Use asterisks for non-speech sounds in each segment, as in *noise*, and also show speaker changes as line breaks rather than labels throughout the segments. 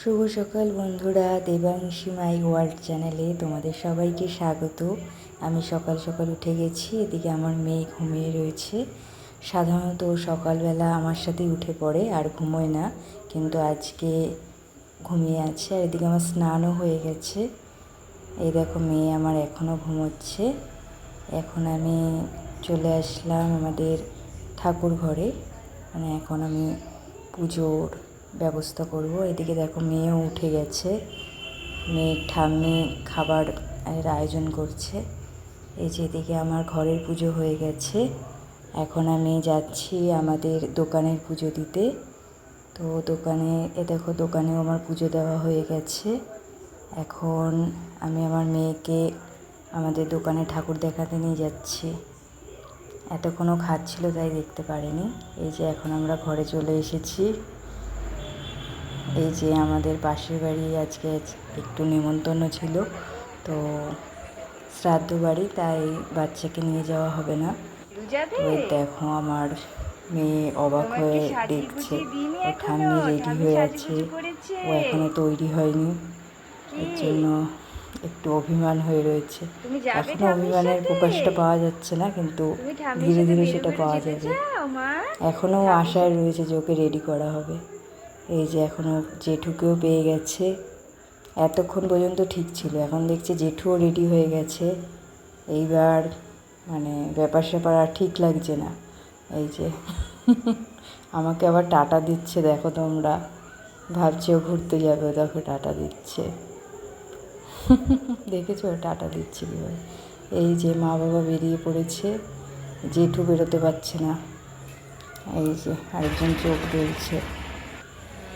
শুভ সকাল বন্ধুরা, দেবাংশী মাই ওয়ার্ল্ড চ্যানেলে তোমাদের সবাইকে স্বাগত। আমি সকাল সকাল উঠে গেছি, এদিকে আমার মেয়ে ঘুমিয়ে রয়েছে। সাধারণত সকালবেলা আমার সাথেই উঠে পড়ে, আর ঘুমোয় না, কিন্তু আজকে ঘুমিয়ে আছে, আর এদিকে আমার স্নানও হয়ে গেছে। এই দেখো মেয়ে আমার এখনও ঘুমোচ্ছে। এখন আমি চলে আসলাম আমাদের ঠাকুর ঘরে মানে এখন আমি পুজোর ব্যবস্থা করব। এদিকে দেখো মেয়েও উঠে গেছে। মেয়ের ঠাম্মি খাবার এর আয়োজন করছে। এই যে এদিকে আমার ঘরের পুজো হয়ে গেছে। এখন আমি যাচ্ছি আমাদের দোকানের পুজো দিতে। তো দোকানে, এ দেখো দোকানেও আমার পুজো দেওয়া হয়ে গেছে। এখন আমি আমার মেয়েকে আমাদের দোকানে ঠাকুর দেখাতে নিয়ে যাচ্ছি। এতক্ষণও খাচ্ছিল তাই দেখতে পারিনি। এই যে এখন আমরা ঘরে চলে এসেছি। এই যে আমাদের পাশের বাড়ি আজকে একটু নেমন্তন্ন ছিল তো শ্রাদ্ধ বাড়ি তাই বাচ্চাকে নিয়ে যাওয়া হবে না। এই দেখো আমার মেয়ে অবাক হয়ে দেখছে ও ঠাম্মি রেডি হয়ে আছে। ও এখনও তৈরি হয়নি। এর জন্য একটু অভিমান হয়ে রয়েছে।
এখনও
অভিমানের? প্রকাশটা পাওয়া যাচ্ছে না কিন্তু ধীরে ধীরে সেটা পাওয়া যাবে। এখনও আশায় রয়েছে যে ওকে রেডি করা হবে। এই যে এখনও জেঠুকেও পেয়ে গেছে। এতক্ষণ পর্যন্ত ঠিক ছিল, এখন দেখছি জেঠুও রেডি হয়ে গেছে। এইবার মানে ব্যাপার স্যাপার আর ঠিক লাগছে না। এই যে *laughs* আমাকে আবার টাটা দিচ্ছে, দেখো তোমরা। ভাবছে ও ঘুরতে যাবে দেখো টাটা দিচ্ছে। *laughs* দেখেছ? টাটা দিচ্ছে কীভাবে? এই যে মা বাবা বেরিয়ে পড়েছে, জেঠু বেরোতে পারছে না। এই যে আরেকজন চোখ জ্বলছে।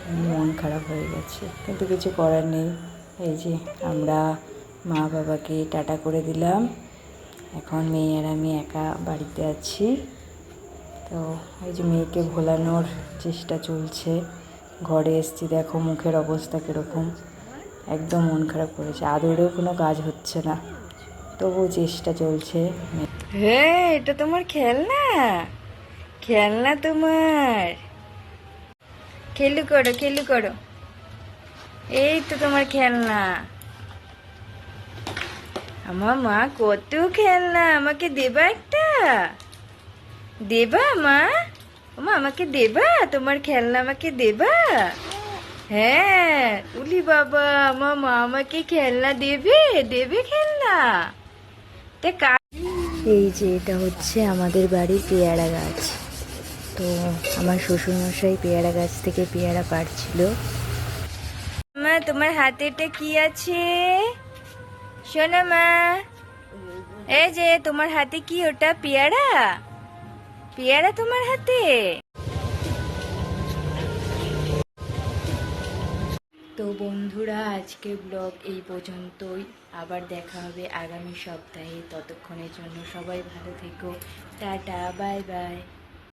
মন খারাপ হয়ে গেছে। কিন্তু কিছু করার নেই। এই যে আমরা মা বাবাকে টাটা করে দিলাম। এখন মেয়ে আর আমি একা বাড়িতে আছি। তো এই যে মেয়েকে ভোলানোর চেষ্টা চলছে। ঘরে এসছি, দেখো মুখের অবস্থা কীরকম। একদম মন খারাপ করেছে। আদরেও কোনো কাজ হচ্ছে না। তবুও চেষ্টা চলছে। হ্যাঁ এটা তোমার খেলনা? খেলনা তোমার। খেলু করো খেলু করো। এই তো তোমার খেলনা। আমার মা, কত খেলনা, আমাকে দেবা একটা? দেবা মা? মা, আমাকে দেবা? তোমার খেলনা আমাকে দেবা? হ্যাঁ উলি বাবা আমার মা, আমাকে খেলনা দেবে? দেবে খেলনা? তা এই যে, এটা হচ্ছে আমাদের বাড়ির পেয়ারা গাছ। তো আমার শ্বশুরমশাই পেয়ারা গাছ থেকে পেয়ারা পাড়ছিল। মা, তোমার হাতেটা কি আছে? শোনো মা। এই যে, তোমার হাতে কি ওটা? পেয়ারা? পেয়ারা তোমার হাতে? তো বন্ধুরা আজকে ব্লগ এই পর্যন্তই। আবার দেখা হবে আগামী সপ্তাহে। ততক্ষণের জন্য সবাই ভালো থেকো। Tata, bye bye.